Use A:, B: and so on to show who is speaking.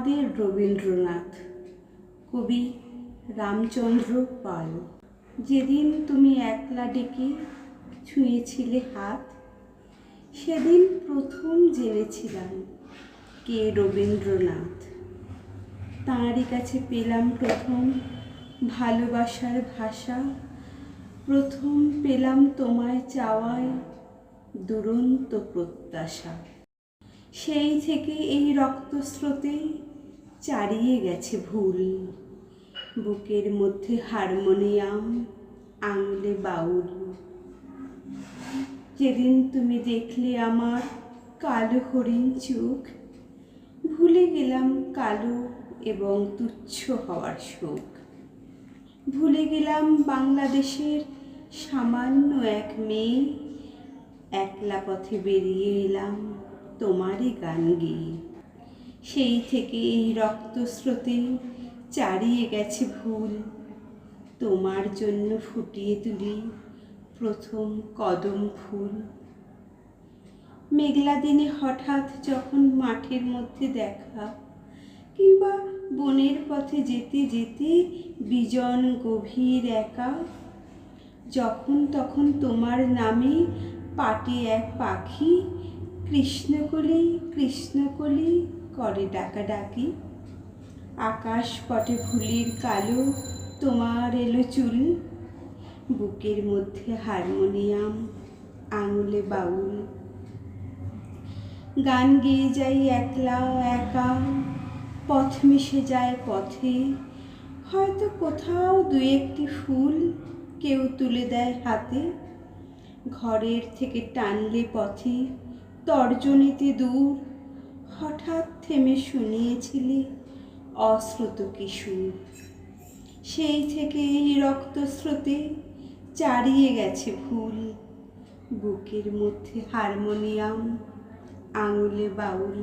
A: আমাদের রবীন্দ্রনাথ, কবি রামচন্দ্র পাল। যেদিন তুমি একলা ডেকে ছুঁয়েছিলে হাত, সেদিন প্রথম জেনেছিলাম কে রবীন্দ্রনাথ। তাঁরই কাছে পেলাম প্রথম ভালোবাসার ভাষা, প্রথম পেলাম তোমায় চাওয়ায় দুরন্ত প্রত্যাশা। সেই থেকে এই রক্তস্রোতে চারিয়ে গেছে ভুল। বুকের মধ্যে হারমোনিয়াম, আঙুলে বাউল। যেদিন তুমি দেখলে আমার কালো হরিণ চোখ, ভুলে গেলাম কালো এবং তুচ্ছ হওয়ার শোক। ভুলে গেলাম বাংলাদেশের সামান্য এক মেয়ে, একলা পথে বেরিয়ে এলাম তোমারই গান গেয়ে। সেই থেকে এই রক্তস্রোতে চারিয়ে গেছে ভুল। তোমার জন্য ফুটিয়ে তুলি প্রথম কদম ফুল। মেঘলা দিনে হঠাৎ যখন মাঠের মধ্যে দেখা কিংবা বনের পথে যেতে যেতে বিজন গভীর একা, যখন তখন তোমার নামে পাটে এক পাখি কৃষ্ণকলি কৃষ্ণকলি করে ডাকাডাকি। আকাশ পটে ফুলির কালো তোমার এলো চুল। বুকের মধ্যে হারমোনিয়াম, আঙুলে বাউল। গান গেয়ে যাই একলা একা, পথ মিশে যায় পথে। হয়তো কোথাও দু একটি ফুল কেউ তুলে দেয় হাতে। ঘরের থেকে টানলে পথে, তর্জনীতে দূর হঠাৎ থেমে শুনিয়েছিলি, অশ্রুত কিশোর সেই থেকে এই রক্তস্রোতে চারিয়ে গেছে ভুল। বুকের মধ্যে হারমোনিয়াম, আঙুলে বাউল।